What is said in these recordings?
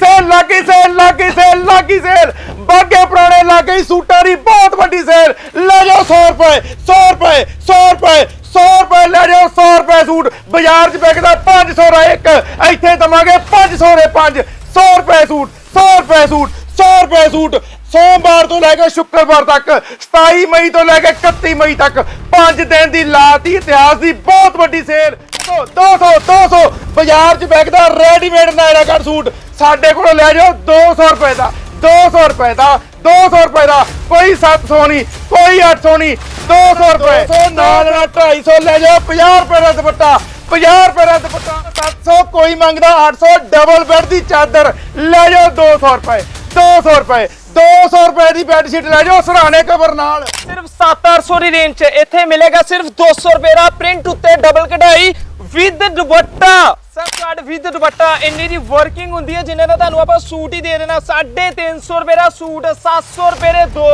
ਲੱਗੀ ਸੇਲ ਲੱਗੀ ਸੇਲ ਲੱਗੀ ਸੇਲ ਲੱਗੀ ਸੇਲ। ਬਾਗੇ ਪੁਰਾਣੇ ਲੱਗੀ ਸੂਟਾਂ ਦੀ ਬਹੁਤ ਵੱਡੀ ਸੇਲ। ਲੈ ਜਾਓ 100 ਰੁਪਏ 100 ਰੁਪਏ 100 ਰੁਪਏ 100 ਰੁਪਏ, ਲੈ ਜਾਓ 100 ਰੁਪਏ ਸੂਟ। ਬਾਜ਼ਾਰ 'ਚ ਵਿਕਦਾ 500 ਦਾ ਇੱਕ, ਇੱਥੇ ਦਵਾਂਗੇ 500 ਦੇ 5 100 ਰੁਪਏ ਸੂਟ 100 ਰੁਪਏ ਸੂਟ 100 ਰੁਪਏ ਸੂਟ। ਸੋਮਵਾਰ ਤੋਂ ਲੈ ਕੇ ਸ਼ੁੱਕਰਵਾਰ ਤੱਕ 27 ਮਈ ਤੋਂ ਲੈ ਕੇ 31 ਮਈ ਤੱਕ 5 ਦਿਨ ਦੀ ਲਾਤੀ ਇਤਿਹਾਸ ਦੀ ਬਹੁਤ ਵੱਡੀ ਸੇਲ। 200 200 ਬਾਜ਼ਾਰ 'ਚ ਵਿਕਦਾ ਰੈਡੀਮੇਡ ਨਾਇਰਾ ਕੱਟ ਸੂਟ। ਸਾਡੇ ਕੋਲ ਲੈ ਜਾਓ 200 ਰੁਪਏ ਦਾ 200 ਰੁਪਏ ਦਾ 200 ਰੁਪਏ ਦਾ ਕੋਈ 700 ਨਹੀਂ ਕੋਈ 800 ਨਹੀਂ 200 ਰੁਪਏ। 200 ਨਾਲ ਨਾਲ 250 ਲੈ ਜਾਓ 50 ਰੁਪਏ ਦਾ ਦੁਪੱਟਾ 50 ਰੁਪਏ ਦਾ ਦੁਪੱਟਾ 700 ਕੋਈ ਮੰਗਦਾ 800 ਡਬਲ ਬੈੱਡ ਦੀ ਚਾਦਰ ਲੈ ਜਾਓ 200 ਰੁਪਏ 200 ਰੁਪਏ 200 ਰੁਪਏ ਦੀ ਬੈੱਡ ਸ਼ੀਟ ਲੈ ਜਾਓ ਸਰਾਣੇ ਕਵਰ ਨਾਲ। ਸਿਰਫ 7-800 ਦੀ ਰੇਂਜ 'ਚ ਇੱਥੇ ਮਿਲੇਗਾ ਸਿਰਫ 200 ਰੁਪਏ ਦਾ ਪ੍ਰਿੰਟ ਉੱਤੇ ਡਬਲ ਕਢਾਈ with dupatta. Sir card with dupatta ਇੰਨੀ ਦੀ ਵਰਕਿੰਗ ਹੁੰਦੀ ਹੈ ਜਿੰਨੇ ਦਾ ਤੁਹਾਨੂੰ ਆਪਾਂ ਸੂਟ ਹੀ ਦੇ ਦੇਣਾ। 350 ਰੁਪਏ ਦਾ ਸੂਟ 700 ਰੁਪਏ ਦੇ ਦੋ।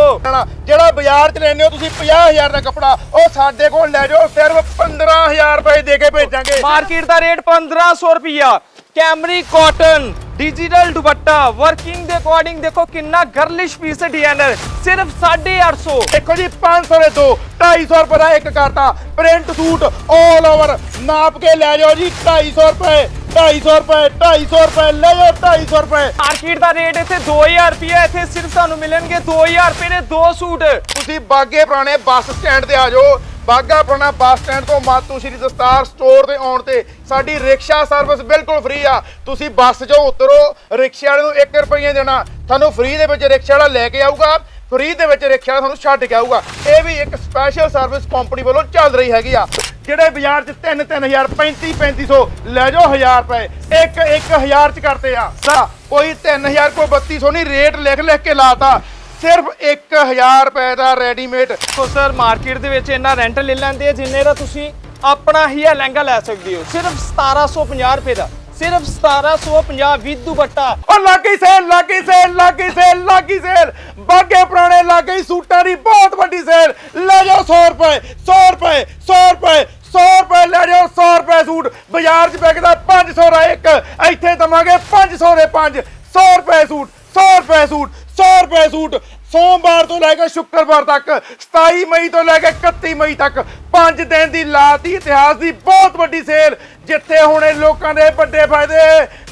ਜਿਹੜਾ ਬਾਜ਼ਾਰ 'ਚ ਲੈਂਦੇ ਹੋ ਤੁਸੀਂ 50000 ਦਾ ਕੱਪੜਾ ਉਹ ਸਾਡੇ ਕੋਲ ਲੈ ਜਾਓ ਸਿਰਫ 15000 ਰੁਪਏ ਦੇ ਕੇ ਭੇਜਾਂਗੇ। ਮਾਰਕੀਟ ਦਾ ਰੇਟ 1500 ਰੁਪਿਆ ਕੈਮਰੀ ਕਾਟਨ ਡਿਜੀਟਲ ਦੁਪੱਟਾ ਵਰਕਿੰਗ ਦੇ ਅਕੋਰਡਿੰਗ ਦੇਖੋ ਕਿੰਨਾ ਗਰਲਿਸ਼ ਪੀਸ ਹੈ ਡਿਜ਼ਾਈਨਰ ਸਿਰਫ 850 ਦੇਖੋ ਜੀ 500 ਦੇ ਦੋ 250 ਰੁਪਏ ਦਾ ਇੱਕ ਕਰਤਾ। ਪ੍ਰਿੰਟ ਸੂਟ 올 ਓਵਰ ਨਾਪ ਕੇ ਲੈ ਜਾਓ ਜੀ 250 ਰੁਪਏ 250 ਰੁਪਏ 250 ਰੁਪਏ ਲੈ ਜਾਓ 250 ਰੁਪਏ। ਮਾਰਕੀਟ ਦਾ ਰੇਟ ਇੱਥੇ 2000 ਰੁਪਿਆ ਇੱਥੇ ਸਿਰਫ ਤੁਹਾਨੂੰ ਮਿਲਣਗੇ 2000 ਰੁਪਏ ਦੇ ਦੋ ਸੂਟ। ਤੁਸੀਂ ਬਾਗੇ ਪੁਰਾਣੇ ਬੱਸ ਸਟੈਂਡ ਤੇ ਆ ਜਾਓ ਬਾਗਾ ਪੁਰਾਣਾ ਬੱਸ ਸਟੈਂਡ ਤੋਂ ਮਾਤੂ ਸ਼੍ਰੀ ਦਸਤਾਰ ਸਟੋਰ ਤੇ ਆਉਣ ਤੇ ਸਾਡੀ ਰਿਕਸ਼ਾ ਸਰਵਿਸ ਬਿਲਕੁਲ ਫ੍ਰੀ ਆ। ਤੁਸੀਂ ਬੱਸ 'ਚੋਂ ਉਤਰੋ, ਰਿਕਸ਼ੇ ਵਾਲੇ ਨੂੰ 1 ਰੁਪਈਆ ਦੇਣਾ। ਤੁਹਾਨੂੰ ਫ੍ਰੀ ਦੇ ਵਿੱਚ ਰਿਕਸ਼ਾ ਵਾਲਾ ਲੈ ਕੇ ਆਊਗਾ ਫ੍ਰੀ ਦੇ ਵਿੱਚ ਰਿਕਸ਼ਾ ਵਾਲਾ ਤੁਹਾਨੂੰ ਛੱਡ ਕੇ ਆਊਗਾ। ਇਹ ਵੀ ਇੱਕ ਸਪੈਸ਼ਲ ਸਰਵਿਸ ਕੰਪਨੀ ਵੱਲੋਂ ਚੱਲ ਰਹੀ ਹੈਗੀ ਆ। ਜਿਹੜੇ ਬਾਜ਼ਾਰ 'ਚ 3 3000 35 3500 ਲੈ ਜਾਓ 1000 ਰੁਪਏ। ਇੱਕ 1000 'ਚ ਕਰਤੇ ਆ। ਸਾ, ਕੋਈ 3000 ਕੋਈ 3200 ਨਹੀਂ ਰੇਟ ਲਿਖ ਲਿਖ ਕੇ ਲਾਤਾ। ਸਿਰਫ 1000 ਰੁਪਏ ਦਾ ਰੈਡੀਮੇਡ ਸੋ ਸਰ ਮਾਰਕੀਟ ਦੇ ਵਿੱਚ ਇੰਨਾ ਰੈਂਟ ਲੈ ਲੈਂਦੇ ਆ, ਜਿੰਨੇ ਦਾ ਤੁਸੀਂ ਆਪਣਾ ਹੀ ਇਹ ਲਹਿੰਗਾ ਲੈ ਸਕਦੇ ਹੋ। ਸਿਰਫ 1750 ਰੁਪਏ ਦਾ। ਸਿਰਫ 1750 ਵਿਦ ਦੁਪੱਟਾ ਉਹ ਲੱਗੀ ਸੇਲ ਲੱਗੀ ਸੇਲ ਲੱਗੀ ਸੇਲ ਲੱਗੀ ਸੇਲ ਬਾਗੇ ਪੁਰਾਣੇ ਲੱਗੀ ਸੂਟਾਂ ਦੀ ਬਹੁਤ ਵੱਡੀ ਸੇਲ ਲੈ ਜਾਓ 100 ਰੁਪਏ 100 ਰੁਪਏ 100 ਰੁਪਏ 100 ਰੁਪਏ ਲੈ ਜਾਓ 100 ਰੁਪਏ ਸੂਟ। ਬਾਜ਼ਾਰ 'ਚ ਵਿਕਦਾ 500 ਦਾ ਇੱਕ। ਇੱਥੇ ਦਵਾਂਗੇ 500 ਦੇ 5 100 ਰੁਪਏ ਸੂਟ 100 ਰੁਪਏ ਸੂਟ 100 ਰੁਪਏ ਸੂਟ ਸੋਮਵਾਰ ਤੋਂ ਲੈ ਕੇ ਸ਼ੁੱਕਰਵਾਰ ਤੱਕ 27 ਮਈ ਤੋਂ ਲੈ ਕੇ 31 ਮਈ ਤੱਕ 5 ਦਿਨ ਦੀ ਲਾਤੀ ਇਤਿਹਾਸ ਦੀ ਬਹੁਤ ਵੱਡੀ ਸੇਲ, ਜਿੱਥੇ ਹੁਣੇ ਲੋਕਾਂ ਦੇ ਵੱਡੇ ਫਾਇਦੇ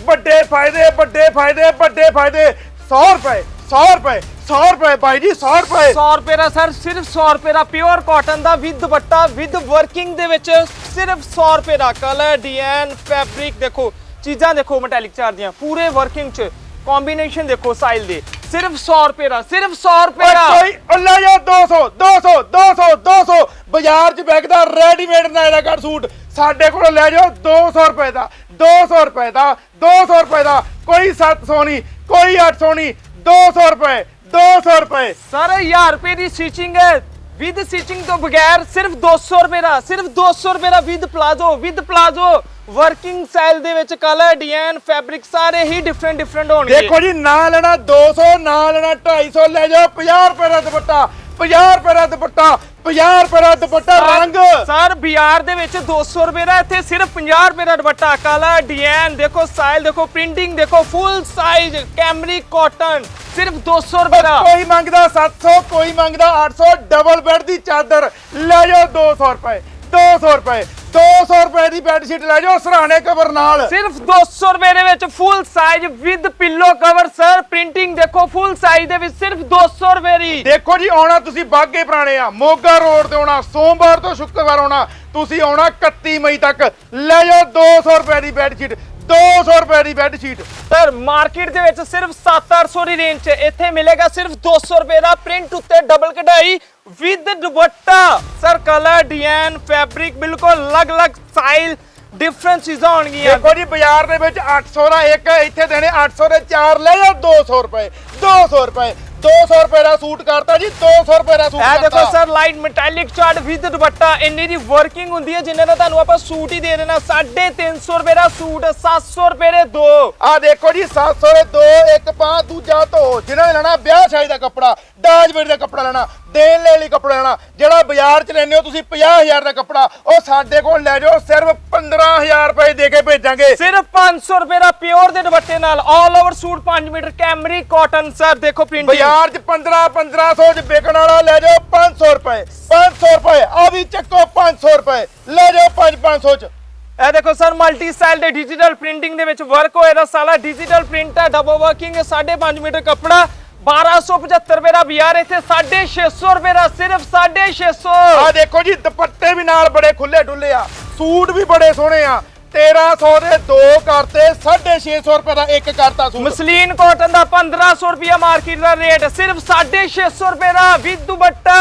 ਵੱਡੇ ਫਾਇਦੇ ਵੱਡੇ ਫਾਇਦੇ ਵੱਡੇ ਫਾਇਦੇ 100 ਰੁਪਏ 100 ਰੁਪਏ 100 ਰੁਪਏ ਭਾਈ ਜੀ 100 ਰੁਪਏ। 100 ਰੁਪਏ ਦਾ ਸਰ, ਸਿਰਫ 100 ਰੁਪਏ ਦਾ ਪਿਓਰ ਕਾਟਨ ਦਾ ਵਿਦ ਦੁਪੱਟਾ ਵਿਦ ਵਰਕਿੰਗ ਦੇ ਵਿੱਚ ਸਿਰਫ 100 ਰੁਪਏ ਦਾ ਕਲਰ ਡਿਜ਼ਾਈਨ ਫੈਬਰਿਕ ਦੇਖੋ, ਚੀਜ਼ਾਂ ਦੇਖੋ ਮੈਟੈਲਿਕ ਚਾਰ ਦੀਆਂ, ਪੂਰੇ ਵਰਕਿੰਗ ਚ। ਕੰਬੀਨੇਸ਼ਨ ਦੇਖੋ ਸਾਈਲ ਦੇ। ਸਿਰਫ 100 ਰੁਪਏ ਦਾ ਸਿਰਫ 100 ਰੁਪਏ ਦਾ। ਕੋਈ ਉਹ ਲੈ ਜਾਓ 200 200 200 200 ਬਾਜ਼ਾਰ 'ਚ ਵਿਕਦਾ ਰੈਡੀਮੇਡ ਨਾਇਰਾ ਕੱਟ ਸੂਟ। ਸਾਡੇ ਕੋਲ ਲੈ ਜਾਓ 200 ਰੁਪਏ ਦਾ 200 ਰੁਪਏ ਦਾ 200 ਰੁਪਏ ਦਾ। ਕੋਈ 700 ਨਹੀਂ ਕੋਈ 800 ਨਹੀਂ 200 ਰੁਪਏ 200 ਰੁਪਏ। ਸਰ 1000 ਰੁਪਏ ਦੀ ਸਟਿਚਿੰਗ ਹੈ। ਵਿਦ ਸਟਿਚਿੰਗ ਤੋਂ ਬਗੈਰ ਸਿਰਫ 200 ਰੁਪਏ ਦਾ ਸਿਰਫ 200 ਰੁਪਏ ਦਾ with palazzo with palazzo working style ਦੇ ਵਿੱਚ ਕਲਰ ਡਿਜ਼ਾਈਨ ਫੈਬਰਿਕ ਸਾਰੇ ਹੀ ਡਿਫਰੈਂਟ ਡਿਫਰੈਂਟ ਹੋਣਗੇ। ਦੇਖੋ ਜੀ ਨਾ ਲੈਣਾ 200 ਨਾ ਲੈਣਾ 250 ਲੈ ਜਾਓ 50 ਰੁਪਏ ਦਾ ਦੁਪੱਟਾ 50 ਰੁਪਏ ਦਾ ਦੁਪੱਟਾ 50 ਰੁਪਏ ਦਾ ਦੁਪੱਟਾ ਰੰਗ। ਸਰ ਬਾਜ਼ਾਰ ਦੇ ਵਿੱਚ 200 ਰੁਪਏ ਦਾ ਇੱਥੇ ਸਿਰਫ 50 ਰੁਪਏ ਦਾ ਦੁਪੱਟਾ ਕਲਰ ਡਿਜ਼ਾਈਨ ਦੇਖੋ ਸਟਾਈਲ ਦੇਖੋ ਪ੍ਰਿੰਟਿੰਗ ਦੇਖੋ ਫੁੱਲ ਸਾਈਜ਼ ਕੈਮਰੀ ਕਾਟਨ ਸਿਰਫ 200 ਰੁਪਏ ਦਾ। ਕੋਈ ਮੰਗਦਾ 700 ਕੋਈ ਮੰਗਦਾ 800 ਡਬਲ ਬੈੱਡ ਦੀ ਚਾਦਰ। ਲੈ ਜਾਓ 200 ਰੁਪਏ 200 ਰੁਪਏ 200 ਰੁਪਏ ਦੀ ਬੈੱਡ ਸ਼ੀਟ ਲੈ ਜਾਓ ਸਰਾਣੇ ਕਵਰ ਨਾਲ। ਸਿਰਫ 200 ਰੁਪਏ ਦੇ ਵਿੱਚ full size with pillow cover sir printing ਦੇਖੋ ਫੁੱਲ ਸਾਈਜ਼ ਦੇ ਵਿੱਚ ਸਿਰਫ 200 ਰੁਪਏ ਦੀ। ਦੇਖੋ ਜੀ ਆਉਣਾ ਤੁਸੀਂ ਬਾਗੇ ਪੁਰਾਣੇ ਆ ਮੋਗਾ ਰੋਡ ਤੇ ਆਉਣਾ ਸੋਮਵਾਰ ਤੋਂ ਸ਼ੁੱਕਰਵਾਰ ਆਉਣਾ ਤੁਸੀਂ ਆਉਣਾ 31 ਮਈ ਤੱਕ। ਲੈ ਜਾਓ 200 ਰੁਪਏ ਦੀ ਬੈੱਡ ਸ਼ੀਟ 200 ਰੁਪਏ ਦੀ ਬੈੱਡ ਸ਼ੀਟ ਸਰ ਮਾਰਕੀਟ ਦੇ ਵਿੱਚ ਸਿਰਫ 7-800 ਦੀ ਰੇਂਜ 'ਚ ਇੱਥੇ ਮਿਲੇਗਾ ਸਿਰਫ 200 ਰੁਪਏ ਦਾ ਪ੍ਰਿੰਟ ਉੱਤੇ ਡਬਲ ਕਢਾਈ with dupatta. Sir colour design fabric ਬਿਲਕੁਲ ਅਲੱਗ-ਅਲੱਗ ਸਟਾਈਲ ਡਿਫਰੈਂਟ ਚੀਜ਼ਾਂ ਹੋਣਗੀਆਂ ਦੇਖੋ ਜੀ ਬਾਜ਼ਾਰ ਦੇ ਵਿੱਚ 800 ਦਾ ਇੱਕ ਇੱਥੇ ਦੇਣੇ 800 ਦੇ ਚਾਰ ਲੈ ਜਾਓ 200 ਰੁਪਏ 200 ਰੁਪਏ। 200 ਰੁਪਏ ਦਾ ਸੂਟ ਕਰਤਾ ਜੀ 200 ਰੁਪਏ ਦਾ ਸੂਟ ਇਹ ਦੇਖੋ। Sir light metallic chart with dupatta ਇੰਨੀ ਦੀ ਵਰਕਿੰਗ ਹੁੰਦੀ ਹੈ ਜਿੰਨੇ ਦਾ ਤੁਹਾਨੂੰ ਆਪਾਂ ਸੂਟ ਹੀ ਦੇ ਦੇਣਾ। 350 ਰੁਪਏ ਦਾ ਸੂਟ 700 ਰੁਪਏ ਦੇ ਦੋ। ਆ ਦੇਖੋ ਜੀ 700 ਦੇ ਦੋ ਇੱਕ ਪਾ ਦੂਜਾ ਧੋ। ਜਿਹਨਾਂ ਨੇ ਲੈਣਾ ਵਿਆਹ ਸ਼ਾਦੀ ਦਾ ਕੱਪੜਾ ਦਾਜ ਵੇੜ ਦਾ ਕੱਪੜਾ ਲੈਣਾ ਦੇਣ ਲੈ ਲਈ ਕੱਪੜਾ ਲੈਣਾ। ਜਿਹੜਾ ਬਾਜ਼ਾਰ 'ਚ ਲੈਂਦੇ ਹੋ ਤੁਸੀਂ 50000 ਦਾ ਕੱਪੜਾ ਉਹ ਸਾਡੇ ਕੋਲ ਲੈ ਜਾਓ ਸਿਰਫ 15000 ਰੁਪਏ ਦੇ ਕੇ ਭੇਜਾਂਗੇ। ਸਿਰਫ 500 ਰੁਪਏ ਦਾ ਪਿਓਰ ਦੇ ਦੁਪੱਟੇ ਨਾਲ ਆਲ ਓਵਰ ਸੂਟ 5 ਮੀਟਰ ਕੈਮਰੀ ਕਾਟਨ ਸਰ ਦੇਖੋ ਪ੍ਰਿੰਟਿੰਗ ਬਾਜ਼ਾਰ 'ਚ 15 1500 'ਚ ਵਿਕਣ ਵਾਲਾ ਲੈ ਜਾਓ 500 ਰੁਪਏ 500 ਰੁਪਏ ਆ ਵੀ ਚੱਕੋ 500 ਰੁਪਏ ਲੈ ਜਾਓ 5 500 'ਚ। ਇਹ ਦੇਖੋ ਸਰ ਮਲਟੀ ਸਟਾਈਲ ਦੇ ਡਿਜੀਟਲ ਪ੍ਰਿੰਟਿੰਗ ਦੇ ਵਿੱਚ ਵਰਕ ਹੋਇਆ ਦਾ ਸਾਲਾ। ਡਿਜੀਟਲ ਪ੍ਰਿੰਟ ਹੈ ਡਬਲ ਵਰਕਿੰਗ 5.5 ਮੀਟਰ ਕੱਪੜਾ 1275 ਰੁਪਏ ਦਾ ਬਾਜ਼ਾਰ ਇੱਥੇ 650 ਰੁਪਏ ਦਾ ਸਿਰਫ 650 ਆ ਦੇਖੋ ਜੀ ਦੁਪੱਟੇ ਵੀ ਨਾਲ ਬੜੇ ਖੁੱਲੇ ਡੁੱਲੇ ਆ ਸੂਟ ਵੀ ਬੜੇ ਸੋਹਣੇ ਆ 1300 ਦੇ ਦੋ ਕਰਤੇ 650 ਰੁਪਏ ਦਾ ਇੱਕ ਕਰਤਾ ਸੂਟ। ਮਸਲੀਨ ਕਾਟਨ ਦਾ 1500 ਰੁਪਿਆ ਮਾਰਕੀਟ ਦਾ ਰੇਟ, ਸਿਰਫ 650 ਰੁਪਏ ਦਾ ਵਿਦ ਦੁਪੱਟਾ।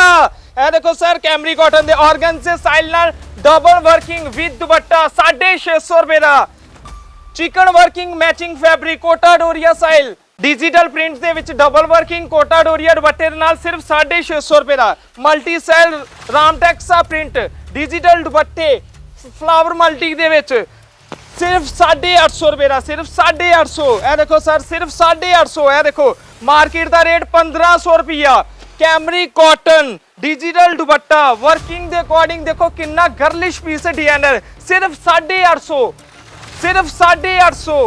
ਇਹ ਦੇਖੋ ਸਰ, ਕੈਮਰੀ ਕਾਟਨ ਦੇ ਆਰਗਨਜ਼ੇ ਸਟਾਈਲ ਨਾਲ ਡਬਲ ਵਰਕਿੰਗ ਵਿਦ ਦੁਪੱਟਾ 650 ਰੁਪਏ ਦਾ। Chikan working matching fabric Kota Doria style digital print ਦੇ ਵਿੱਚ ਡਬਲ ਵਰਕਿੰਗ ਕੋਟਾ ਡੋਰੀਆ ਦੁਪੱਟੇ ਦੇ ਨਾਲ ਸਿਰਫ 650 ਰੁਪਏ ਦਾ। ਮਲਟੀ ਸੈਲ ਰਾਮਟੈਕਸਾ ਪ੍ਰਿੰਟ ਡਿਜੀਟਲ ਦੁਪੱਟੇ ਫਲਾਵਰ ਮਲਟੀ ਦੇ ਵਿੱਚ। ਸਿਰਫ 850 ਰੁਪਏ ਦਾ, ਸਿਰਫ 850 ਇਹ ਦੇਖੋ ਸਰ, ਸਿਰਫ 850 ਇਹ ਦੇਖੋ, ਮਾਰਕੀਟ ਦਾ ਰੇਟ 1500 ਰੁਪਿਆ ਕੈਮਰੀ, ਕਾਟਨ, ਡਿਜੀਟਲ ਦੁਪੱਟਾ, ਵਰਕਿੰਗ ਦੇ ਅਕੋਰਡਿੰਗ ਦੇਖੋ ਕਿੰਨਾ ਗਰਲਿਸ਼ ਪੀਸ ਹੈ ਡਿਜ਼ਾਈਨਰ ਸਿਰਫ 850 ਸਿਰਫ 850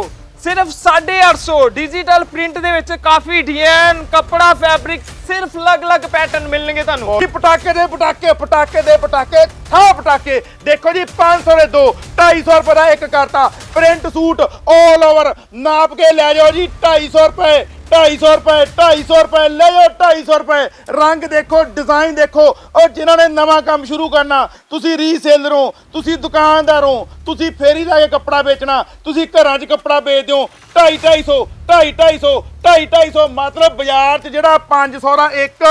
ਸਿਰਫ 850 ਡਿਜੀਟਲ ਪ੍ਰਿੰਟ ਦੇ ਵਿੱਚ ਕਾਫੀ ਡਿਜ਼ਾਈਨ ਕੱਪੜਾ ਫੈਬਰਿਕ ਸਿਰਫ ਅਲੱਗ-ਅਲੱਗ ਪੈਟਰਨ ਮਿਲਣਗੇ ਤੁਹਾਨੂੰ। ਜੀ, ਪਟਾਕੇ ਦੇ ਪਟਾਕੇ ਪਟਾਕੇ ਦੇ ਪਟਾਕੇ, ਥਾ ਪਟਾਕੇ। ਦੇਖੋ ਜੀ 500 ਦੇ ਦੋ 250 ਰੁਪਏ ਦਾ ਇੱਕ ਕਰਤਾ। ਪ੍ਰਿੰਟ ਸੂਟ 올 ਓਵਰ ਨਾਪ ਕੇ ਲੈ ਜਾਓ ਜੀ 250 ਰੁਪਏ। 250 ਰੁਪਏ 250 ਰੁਪਏ, ਲੈ ਜਾਓ 250 ਰੁਪਏ। ਰੰਗ ਦੇਖੋ, ਡਿਜ਼ਾਈਨ ਦੇਖੋ, ਔਰ ਜਿਨ੍ਹਾਂ ਨੇ ਨਵਾਂ ਕੰਮ ਸ਼ੁਰੂ ਕਰਨਾ, ਤੁਸੀਂ ਰੀਸੇਲਰ ਹੋ, ਤੁਸੀਂ ਦੁਕਾਨਦਾਰ ਹੋ, ਤੁਸੀਂ ਫੇਰੀ ਲਾ ਕੇ ਕੱਪੜਾ ਵੇਚਣਾ, ਤੁਸੀਂ ਘਰਾਂ 'ਚ ਕੱਪੜਾ ਵੇਚਦੇ ਹੋ 250 250 250 250 ਮਤਲਬ ਬਾਜ਼ਾਰ 'ਚ ਜਿਹੜਾ 500 ਦਾ ਇੱਕ,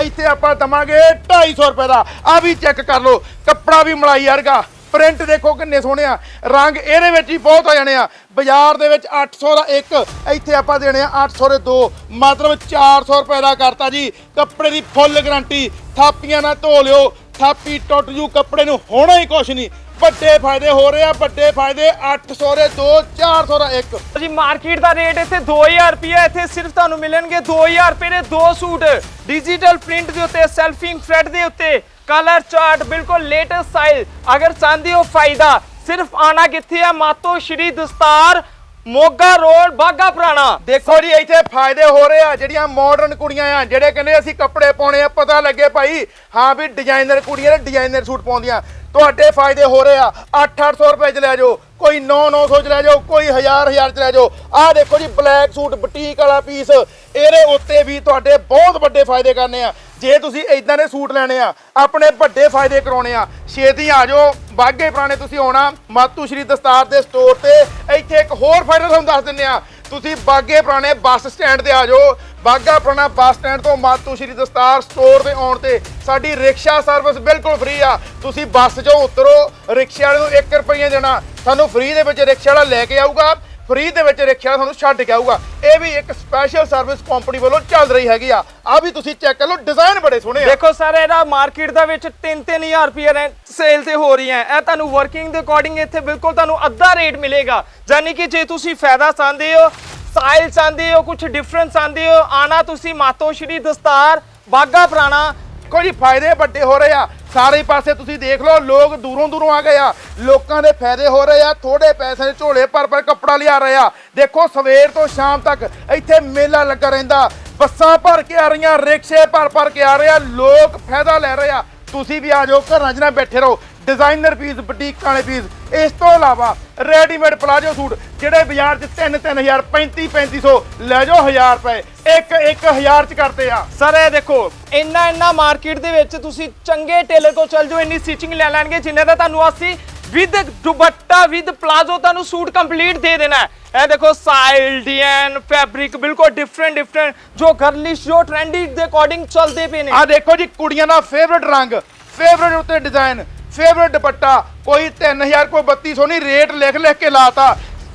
ਇੱਥੇ ਆਪਾਂ ਦਵਾਂਗੇ 250 ਰੁਪਏ ਦਾ। ਆ ਵੀ ਚੈੱਕ ਕਰ ਲਓ, ਕੱਪੜਾ ਵੀ ਮਲਾਈ ਵਰਗਾ। ਪ੍ਰਿੰਟ ਦੇਖੋ ਕਿੰਨੇ ਸੋਹਣੇ ਆ। ਰੰਗ ਇਹਦੇ ਵਿੱਚ ਹੀ ਬਹੁਤ ਹੋ ਜਾਣੇ ਆ। ਬਾਜ਼ਾਰ ਦੇ ਵਿੱਚ 800 ਦਾ ਇੱਕ, ਇੱਥੇ ਆਪਾਂ ਦੇਣੇ ਆ 800 ਦੇ ਦੋ। ਮਤਲਬ 400 ਰੁਪਏ ਦਾ ਕਰਤਾ ਜੀ। ਕੱਪੜੇ ਦੀ ਫੁੱਲ ਗਾਰੰਟੀ, ਥਾਪੀਆਂ ਨਾਲ ਧੋ ਲਿਓ। ਥਾਪੀ ਟੁੱਟ ਜੂ ਕੱਪੜੇ ਨੂੰ, ਹੋਣਾ ਹੀ ਕੁਛ ਨਹੀਂ। ਵੱਡੇ ਫਾਇਦੇ ਹੋ ਰਹੇ ਆ, ਵੱਡੇ ਫਾਇਦੇ 800 ਦੇ ਦੋ 400 ਦਾ ਇੱਕ। ਜੀ ਮਾਰਕੀਟ ਦਾ ਰੇਟ ਇੱਥੇ 2000 ਰੁਪਏ ਇੱਥੇ ਸਿਰਫ ਤੁਹਾਨੂੰ ਮਿਲਣਗੇ 2000 ਰੁਪਏ ਦੇ ਦੋ ਸੂਟ। ਡਿਜੀਟਲ ਪ੍ਰਿੰਟ ਦੇ ਉੱਤੇ ਸੈਲਫਿੰਗ ਫਰੈਟ ਦੇ ਉੱਤੇ ਕਲਰ ਚਾਰਟ ਬਿਲਕੁਲ ਲੇਟੈਸਟ ਸਟਾਈਲ ਅਗਰ ਚਾਹੁੰਦੇ ਹੋ ਫਾਇਦਾ, ਸਿਰਫ ਆਣਾ ਕਿੱਥੇ ਆ? ਮਾਤੋ ਸ਼੍ਰੀ ਦਸਤਾਰ ਮੋਗਾ ਰੋਡ ਬਾਗਾ ਪੁਰਾਣਾ। ਦੇਖੋ ਜੀ, ਇੱਥੇ ਫਾਇਦੇ ਹੋ ਰਹੇ ਆ। ਜਿਹੜੀਆਂ ਮਾਡਰਨ ਕੁੜੀਆਂ ਆ, ਜਿਹੜੇ ਕਹਿੰਦੇ ਅਸੀਂ ਕੱਪੜੇ ਪਾਉਣੇ ਆ, ਪਤਾ ਲੱਗੇ ਭਾਈ। ਹਾਂ ਵੀ ਡਿਜ਼ਾਈਨਰ ਕੁੜੀਆਂ ਨੇ ਡਿਜ਼ਾਈਨਰ ਸੂਟ ਪਾਉਂਦੀਆਂ। ਤੁਹਾਡੇ ਫਾਇਦੇ ਹੋ ਰਹੇ ਆ। 8-800 ਰੁਪਏ ਚ ਲੈ ਜਾਓ, ਕੋਈ 9-900 ਚ ਲੈ ਜਾਓ, ਕੋਈ 1000-1000 ਚ ਲੈ ਜਾਓ। ਆਹ ਦੇਖੋ ਜੀ, ਬਲੈਕ ਸੂਟ, ਬੁਟੀਕ ਵਾਲਾ ਪੀਸ ਇਹਦੇ ਉੱਤੇ ਵੀ ਤੁਹਾਡੇ ਬਹੁਤ ਵੱਡੇ ਫਾਇਦੇ ਕਰਨੇ ਆ। ਜੇ ਤੁਸੀਂ ਇਦਾਂ ਦੇ ਸੂਟ ਲੈਣੇ ਆ, ਆਪਣੇ ਵੱਡੇ ਫਾਇਦੇ ਕਰਾਉਣੇ ਆ, ਛੇਤੀ ਆ ਜਾਓ। ਬਾਗੇ ਪੁਰਾਣੇ ਤੁਸੀਂ ਆਉਣਾ ਮਾਤੂ ਸ਼੍ਰੀ ਦਸਤਾਰ ਦੇ ਸਟੋਰ ਤੇ, ਇੱਥੇ ਇੱਕ ਹੋਰ ਫਾਇਦਾ ਤੁਹਾਨੂੰ ਦੱਸ ਦਿੰਨੇ ਆ। ਤੁਸੀਂ ਬਾਗੇ ਪੁਰਾਣੇ ਬੱਸ ਸਟੈਂਡ ਤੇ ਆ ਜਾਓ। ਬਾਗਾ ਪੁਰਾਣਾ ਬੱਸ ਸਟੈਂਡ ਤੋਂ ਮਾਤੂ ਸ਼੍ਰੀ ਦਸਤਾਰ ਸਟੋਰ ਦੇ ਆਉਣ ਤੇ ਸਾਡੀ ਰਿਕਸ਼ਾ ਸਰਵਿਸ ਬਿਲਕੁਲ ਫ੍ਰੀ ਆ। ਤੁਸੀਂ ਬੱਸ 'ਚੋਂ ਉਤਰੋ, ਰਿਕਸ਼ੇ ਵਾਲੇ ਨੂੰ 1 ਰੁਪਈਆ ਦੇਣਾ। ਸਾਨੂੰ ਫ੍ਰੀ ਦੇ ਵਿੱਚ ਰਿਕਸ਼ਾ ਵਾਲਾ ਲੈ ਕੇ ਆਊਗਾ। ਫ੍ਰੀ ਦੇ ਵਿੱਚ ਰਿਕਸ਼ਾ ਤੁਹਾਨੂੰ ਛੱਡ ਕੇ ਆਊਗਾ। ਇਹ ਵੀ ਇੱਕ ਸਪੈਸ਼ਲ ਸਰਵਿਸ ਕੰਪਨੀ ਵੱਲੋਂ ਚੱਲ ਰਹੀ ਹੈਗੀ ਆ। ਆ ਵੀ ਤੁਸੀਂ ਚੈੱਕ ਕਰ ਲਓ ਡਿਜ਼ਾਈਨ ਬੜੇ ਸੋਹਣੇ ਆ। ਦੇਖੋ ਸਰ, ਇਹਦਾ ਮਾਰਕੀਟ ਦੇ ਵਿੱਚ 3-3000 ਰੁਪਏ ਰੈਂਟ ਸੇਲ ਤੇ ਹੋ ਰਹੀ ਹੈ ਇਹ ਤੁਹਾਨੂੰ ਵਰਕਿੰਗ ਦੇ ਅਕੋਰਡਿੰਗ ਇੱਥੇ ਬਿਲਕੁਲ ਤੁਹਾਨੂੰ ਅੱਧਾ ਰੇਟ ਮਿਲੇਗਾ। ਯਾਨੀ ਕਿ ਜੇ ਤੁਸੀਂ ਫਾਇਦਾ ਚਾਹੁੰਦੇ ਹੋ ਸਟਾਈਲ ਚਾਹੁੰਦੇ ਹੋ ਕੁਝ ਡਿਫਰੈਂਸ ਚਾਹੁੰਦੇ ਹੋ ਆਣਾ ਤੁਸੀਂ ਮਾਤੋ ਸ਼੍ਰੀ ਦਸਤਾਰ ਬਾਗਾ ਪੁਰਾਣਾ ਦੇਖੋ ਜੀ ਫਾਇਦੇ ਵੱਡੇ ਹੋ ਰਹੇ ਆ। ਸਾਰੇ ਪਾਸੇ ਤੁਸੀਂ ਦੇਖ ਲਓ, ਲੋਕ ਦੂਰੋਂ ਦੂਰੋਂ ਆ ਗਏ ਆ। ਲੋਕਾਂ ਦੇ ਫਾਇਦੇ ਹੋ ਰਹੇ ਆ ਥੋੜੇ ਪੈਸੇ ਦੇ ਝੋਲੇ ਭਰ ਭਰ ਕੱਪੜਾ ਲਿਆ ਰਹੇ ਆ। ਦੇਖੋ, ਸਵੇਰ ਤੋਂ ਸ਼ਾਮ ਤੱਕ ਇੱਥੇ ਮੇਲਾ ਲੱਗਾ ਰਹਿੰਦਾ। ਬੱਸਾਂ ਭਰ ਕੇ ਆ ਰਹੀਆਂ, ਰਿਕਸ਼ੇ ਭਰ ਭਰ ਕੇ ਆ ਰਹੇ ਆ। ਲੋਕ ਫਾਇਦਾ ਲੈ ਰਹੇ ਆ। ਤੁਸੀਂ ਵੀ ਆ ਜਾਓ, ਘਰਾਂ 'ਚ ਨਾ ਬੈਠੇ ਰਹੋ। ਡਿਜ਼ਾਈਨਰ ਪੀਸ ਬੁਟੀਕ ਵਾਲੇ ਪੀਸ ਇਸ ਤੋਂ ਇਲਾਵਾ ਰੈਡੀਮੇਡ ਪਲਾਜੋ ਸੂਟ, ਜਿਹੜੇ ਬਾਜ਼ਾਰ 'ਚ 3 3000 35 3500 ਲੈ ਜਾਓ 1000 ਰੁਪਏ। ਇੱਕ 1000 'ਚ ਕਰਦੇ ਆ। ਸਰ, ਇਹ ਦੇਖੋ, ਇੰਨਾ ਇੰਨਾ ਮਾਰਕੀਟ ਦੇ ਵਿੱਚ ਤੁਸੀਂ ਚੰਗੇ ਟੇਲਰ ਕੋਲ ਚੱਲ ਜਾਓ, ਇੰਨੀ ਸਟਿਚਿੰਗ ਲੈ ਲੈਣਗੇ, ਜਿੰਨੇ ਦਾ ਤੁਹਾਨੂੰ ਅਸੀਂ ਵਿਦ ਦੁਪੱਟਾ ਵਿਦ ਪਲਾਜ਼ੋ ਤੁਹਾਨੂੰ ਸੂਟ ਕੰਪਲੀਟ ਦੇ ਦੇਣਾ ਹੈ। ਇਹ ਦੇਖੋ ਸਾਈਲ ਡੀਐਨ ਫੈਬਰਿਕ ਬਿਲਕੁਲ ਡਿਫਰੈਂਟ ਡਿਫਰੈਂਟ ਜੋ ਗਰਲਿਸ਼ ਜੋ ਟ੍ਰੈਂਡੀ ਦੇ ਅਕੋਰਡਿੰਗ ਚੱਲਦੇ ਪਏ ਨੇ। ਆ ਦੇਖੋ ਜੀ, ਕੁੜੀਆਂ ਦਾ ਫੇਵਰਿਟ ਰੰਗ ਫੇਵਰਿਟ ਉੱਤੇ ਡਿਜ਼ਾਈਨ ਫੇਵਰਿਟ ਦੁਪੱਟਾ ਕੋਈ 3000 ਕੋਈ 3200 ਨਹੀਂ ਰੇਟ ਲਿਖ ਲਿਖ ਕੇ ਲਾਤਾ।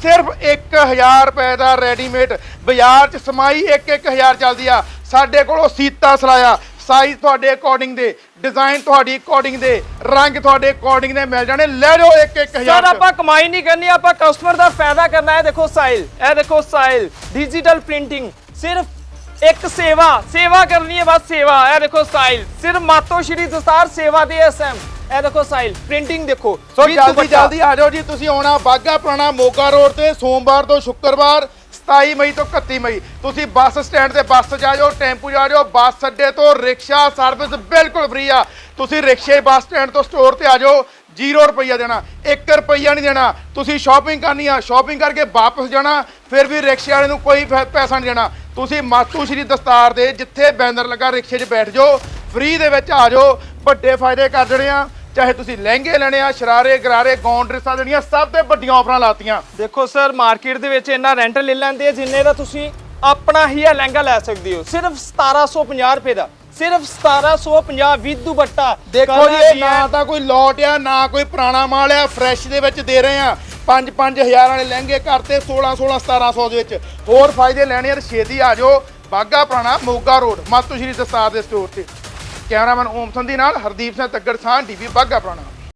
ਸਿਰਫ 1000 ਰੁਪਏ ਦਾ ਰੈਡੀਮੇਡ ਬਾਜ਼ਾਰ 'ਚ ਸਮਾਈ 1-1000 ਚੱਲਦੀ ਆ। ਸਾਡੇ ਕੋਲੋਂ ਸੀਤਾ ਸਲਾਇਆ ਸਾਈਜ਼ ਤੁਹਾਡੇ ਅਕੋਰਡਿੰਗ ਦੇ ਡਿਜ਼ਾਈਨ ਤੁਹਾਡੀ ਅਕੋਰਡਿੰਗ ਦੇ ਰੰਗ ਤੁਹਾਡੇ ਅਕੋਰਡਿੰਗ ਦੇ ਮਿਲ ਜਾਣੇ। ਲੈ ਜਾਓ 1-1000 ਸਰ ਆਪਾਂ ਕਮਾਈ ਨਹੀਂ ਕਰਨੀ ਆਪਾਂ ਕਸਟਮਰ ਦਾ ਫਾਇਦਾ ਕਰਨਾ। ਹੈ ਦੇਖੋ ਸਟਾਈਲ ਇਹ ਦੇਖੋ ਸਟਾਈਲ ਡਿਜੀਟਲ ਪ੍ਰਿੰਟਿੰਗ ਸਿਰਫ ਇੱਕ ਸੇਵਾ ਸੇਵਾ ਕਰਨੀ ਹੈ ਬਸ ਸੇਵਾ। ਇਹ ਦੇਖੋ ਸਟਾਈਲ ਸਿਰ ਮਾਤੋ ਸ਼੍ਰੀ ਦਸਤਾਰ ਸੇਵਾ ਦੇ ਐਸਐਮ ਇਹ ਦੇਖੋ ਸਟਾਈਲ ਪ੍ਰਿੰਟਿੰਗ ਦੇਖੋ। ਸੋ ਜਲਦੀ। ਜਲਦੀ ਆ ਜਾਓ ਜੀ ਤੁਸੀਂ ਆਉਣਾ ਬਾਗਾ ਪੁਰਾਣਾ ਮੋਗਾ ਰੋਡ ਤੇ ਸੋਮਵਾਰ ਤੋਂ ਸ਼ੁੱਕਰਵਾਰ 27 ਮਈ ਤੋਂ 31 ਮਈ। ਤੁਸੀਂ ਬੱਸ ਸਟੈਂਡ ਤੇ ਬੱਸ ਆ ਜਾਓ ਟੈਂਪੂ ਆ ਜਾਓ ਬੱਸ ਅੱਡੇ ਤੋਂ ਰਿਕਸ਼ਾ ਸਰਵਿਸ ਬਿਲਕੁਲ ਫ੍ਰੀ ਆ। ਤੁਸੀਂ ਰਿਕਸ਼ੇ ਬੱਸ ਸਟੈਂਡ ਤੋਂ ਸਟੋਰ ਤੇ ਆ ਜਾਓ 0 ਰੁਪਈਆ ਦੇਣਾ 1 ਰੁਪਈਆ ਨਹੀਂ ਦੇਣਾ। ਤੁਸੀਂ ਸ਼ਾਪਿੰਗ ਕਰਨੀ ਆ ਸ਼ਾਪਿੰਗ ਕਰਕੇ ਵਾਪਸ ਜਾਣਾ ਫਿਰ ਵੀ ਰਿਕਸ਼ੇ ਵਾਲੇ ਨੂੰ ਕੋਈ ਪੈਸਾ ਨਹੀਂ ਦੇਣਾ। ਤੁਸੀਂ ਮਾਤੂ ਸ਼੍ਰੀ ਦਸਤਾਰ ਦੇ ਜਿੱਥੇ ਬੈਨਰ ਲੱਗਾ ਰਿਕਸ਼ੇ 'ਚ ਬੈਠ ਜਾਓ ਫ੍ਰੀ ਦੇ ਵਿੱਚ ਆ ਜਾਓ ਵੱਡੇ ਫਾਇਦੇ ਕਰ ਦੇਣੇ ਆ। ਚਾਹੇ ਤੁਸੀਂ ਲਹਿੰਗੇ ਲੈਣੇ ਆ ਸ਼ਰਾਰੇ ਗਰਾਰੇ ਗੌਨ ਡਰੈਸਾਂ ਦੇਣੀਆਂ ਸਭ ਤੇ ਵੱਡੀਆਂ ਆਫਰਾਂ ਲਾਤੀਆਂ। ਦੇਖੋ ਸਰ ਮਾਰਕੀਟ ਦੇ ਵਿੱਚ ਇੰਨਾ ਰੈਂਟ ਲੈ ਲੈਂਦੇ ਆ ਜਿੰਨੇ ਦਾ ਤੁਸੀਂ ਆਪਣਾ ਹੀ ਇਹ ਲਹਿੰਗਾ ਲੈ ਸਕਦੇ ਹੋ। ਸਿਰਫ 1750 ਰੁਪਏ ਦਾ। ਸਿਰਫ 1750 ਵਿਦ ਦੁਪੱਟਾ ਦੇਖੋ ਜੀ ਇਹ ਨਾ ਤਾਂ ਕੋਈ ਲੋਟ ਆ ਨਾ ਕੋਈ ਪੁਰਾਣਾ ਮਾਲ ਆ ਫਰੈਸ਼ ਦੇ ਵਿੱਚ ਦੇ ਰਹੇ ਆ। 5-5000 ਵਾਲੇ ਲਹਿੰਗੇ ਕਰਤੇ 16-16 1700 ਦੇ ਵਿੱਚ। ਹੋਰ ਫਾਇਦੇ ਲੈਣੇ ਆ ਤਾਂ ਛੇਤੀ ਆ ਜਾਓ। ਬਾਗਾ ਪੁਰਾਣਾ ਮੋਗਾ ਰੋਡ ਮਾਤੂ ਸ਼੍ਰੀ ਦਸਤਾਰ ਦੇ ਸਟੋਰ ਤੇ। ਕੈਮਰਾਮੈਨ ਓਮ ਸੰਧੀ ਨਾਲ ਹਰਦੀਪ ਸਿੰਘ ਤੱਗੜ ਸਾਹ ਟੀਵੀ ਬਾਗਾ ਪੁਰਾਣਾ।